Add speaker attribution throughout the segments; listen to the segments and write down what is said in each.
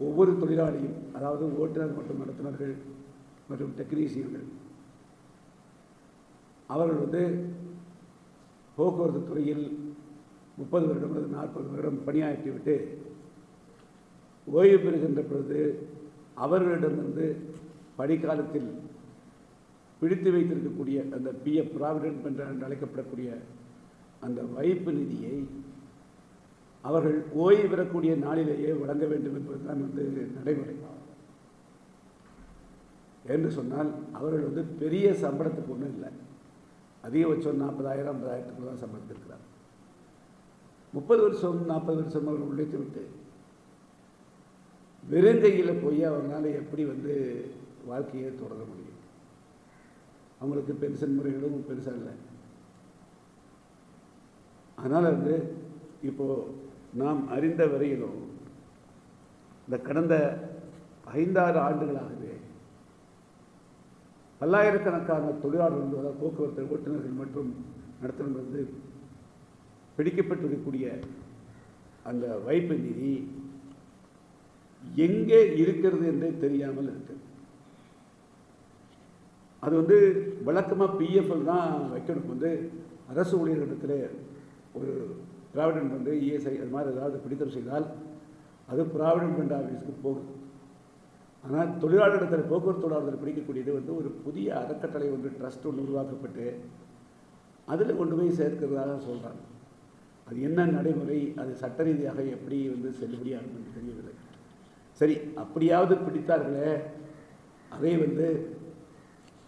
Speaker 1: ஒவ்வொரு தொழிலாளியும் அதாவது ஓட்டுநர் மற்றும் நடத்துனர்கள் மற்றும் டெக்னீசியன்கள் அவர்கள் வந்து போக்குவரத்து துறையில் முப்பது வருடம் அல்லது நாற்பது வருடம் பணியாற்றிவிட்டு ஓய்வு பெறுகின்ற பொழுது அவர்களிடமிருந்து பணிக்காலத்தில் பிடித்து வைத்திருக்கக்கூடிய அந்த பிஎஃப் ப்ராவிடென்ட் என்று அழைக்கப்படக்கூடிய அந்த வைப்பு நிதியை அவர்கள் ஓய்வு பெறக்கூடிய நாளிலேயே வழங்க வேண்டும் என்பதுதான் வந்து நடைமுறை. என்று சொன்னால் அவர்கள் வந்து பெரிய சம்பளத்துக்கு ஒன்றும் இல்லை. அதிகபட்சம் நாற்பதாயிரம் ஐம்பதாயிரத்துக்கு தான் சம்பளத்திருக்கிறார் முப்பது வருஷம் நாற்பது வருஷம் அவர்கள் உழைத்து விட்டு வெறுங்கையில் போய் அவங்களால எப்படி வந்து வாழ்க்கையை தொடர முடியும்? அவங்களுக்கு பென்ஷன் முறைகளும் பெருசாக இல்லை. அதனால் வந்து இப்போது நாம் அறிந்த வரையிலும் இந்த கடந்த ஐந்தாறு ஆண்டுகளாகவே பல்லாயிரக்கணக்கான தொழிலாளர்கள் போக்குவரத்து ஓட்டுநர்கள் மற்றும் நடத்தினது பிடிக்கப்பட்டிருக்கக்கூடிய அந்த வைப்பு நிதி எங்கே இருக்கிறது என்றே தெரியாமல் இருக்கு. அது வந்து வழக்கமாக பிஎஃப்எல் தான் வைக்கணும். வந்து அரசு ஊழியர்களிடத்தில் ஒரு ப்ராவிடன்ட் ஃபண்டு இஎஸ்ஐ அது மாதிரி ஏதாவது பிடித்தம் செய்தால் அது ப்ராவிடன்ட் ஃபண்ட் ஆஃபீஸுக்கு போகும். ஆனால் தொழிலாளரிடத்தில் போக்குவரத்து தொழிலாளர்கள் பிடிக்கக்கூடியது வந்து ஒரு புதிய அறக்கட்டளை ஒன்று ட்ரஸ்ட் ஒன்று உருவாக்கப்பட்டு அதில் கொண்டு போய் சேர்க்கிறதாக சொல்கிறாங்க அது என்ன நடைமுறை அது சட்ட ரீதியாக எப்படி வந்து செல்லுபடியாகும் என்று தெரியவில்லை. சரி அப்படியாவது பிடித்தார்களே அதை வந்து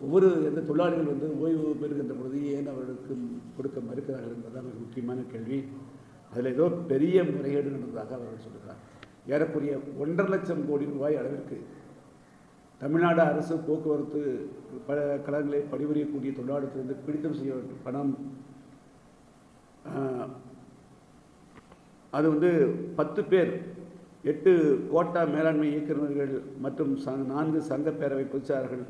Speaker 1: ஒவ்வொரு எந்த தொழிலாளிகள் வந்து ஓய்வு பெறுகின்ற பொழுது இருக்கிறார்கள் என்பதுதான் மிக முக்கியமான கேள்வி. அதில் ஏதோ பெரிய முறைகேடு நடந்ததாக அவர்கள் சொல்கிறார். ஏறக்குரிய ஒன்றரை லட்சம் கோடி ரூபாய் அளவிற்கு தமிழ்நாடு அரசு போக்குவரத்து பல கழகங்களை பணிபுரியக்கூடிய தொழிலாளர்களிருந்து பிடித்தம் செய்ய பணம் அது வந்து பத்து பேர் எட்டு கோட்டா மேலாண்மை இயக்குநர்கள் மற்றும் ச- நான்கு சங்க பேரவை பொதுச்சாளர்கள்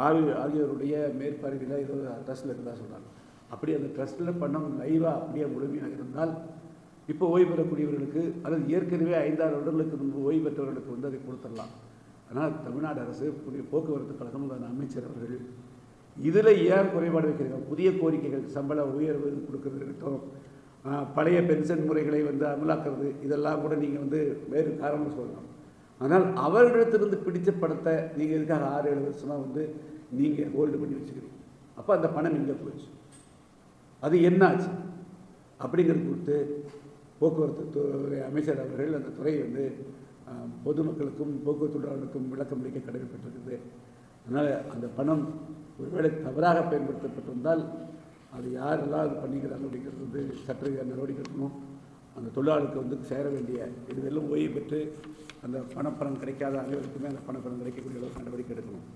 Speaker 1: ஆகிய ஆகியோருடைய மேற்பார்வையில் ஏதோ அரசில் இருந்தால் சொல்கிறாங்க அப்படி அந்த ட்ரஸ்ட்டில் பணம் லைவாக அப்படியே முழுமையாக இருந்தால் இப்போ ஓய்வு பெறக்கூடியவர்களுக்கு அல்லது ஏற்கனவே ஐந்தாறு வருடங்களுக்கு முன்பு ஓய்வு பெற்றவர்களுக்கு வந்து அதை கொடுத்துடலாம். ஆனால் தமிழ்நாடு அரசு புதிய போக்குவரத்து கழகம் அதன் அமைச்சர் அவர்கள் இதில் ஏன் குறைபாடு வைக்கிறீங்க புதிய கோரிக்கைகள் சம்பள உயர்வு கொடுக்கறது இருக்கட்டும் பழைய பென்ஷன் முறைகளை வந்து அமலாக்குறது இதெல்லாம் கூட நீங்கள் வந்து வேறு காரணம் சொல்லலாம் ஆனால் அவர்களிடத்திலிருந்து பிடிச்ச பணத்தை நீங்கள் எதுக்காக ஆறு ஏழு வருஷமாக வந்து நீங்கள் ஹோல்டு பண்ணி வச்சுக்கிறீங்க? அப்போ அந்த பணம் இங்கே போயிடுச்சு அது என்னாச்சு? அப்படிங்கிறது குறித்து போக்குவரத்து துறை அமைச்சர் அவர்கள் அந்த துறை வந்து பொதுமக்களுக்கும் போக்குவரத்து தொழிலாளர்களுக்கும் விளக்கம் அளிக்க கடமைப்பட்டிருக்குது. அதனால் அந்த பணம் ஒருவேளை தவறாக பயன்படுத்தப்பட்டிருந்தால் அது யாரெல்லாம் அது பண்ணிக்கிறாங்க அப்படிங்கிறது வந்து சட்ட நடவடிக்கை எடுக்கணும். அந்த தொழிலாளருக்கு வந்து சேர வேண்டிய இதுவெல்லாம் ஓய்வு பெற்று அந்த பணப்பணம் கிடைக்காத அனைவருக்குமே அந்த பணப்பணம் கிடைக்கக்கூடிய அளவுக்கு நடவடிக்கை எடுக்கணும்.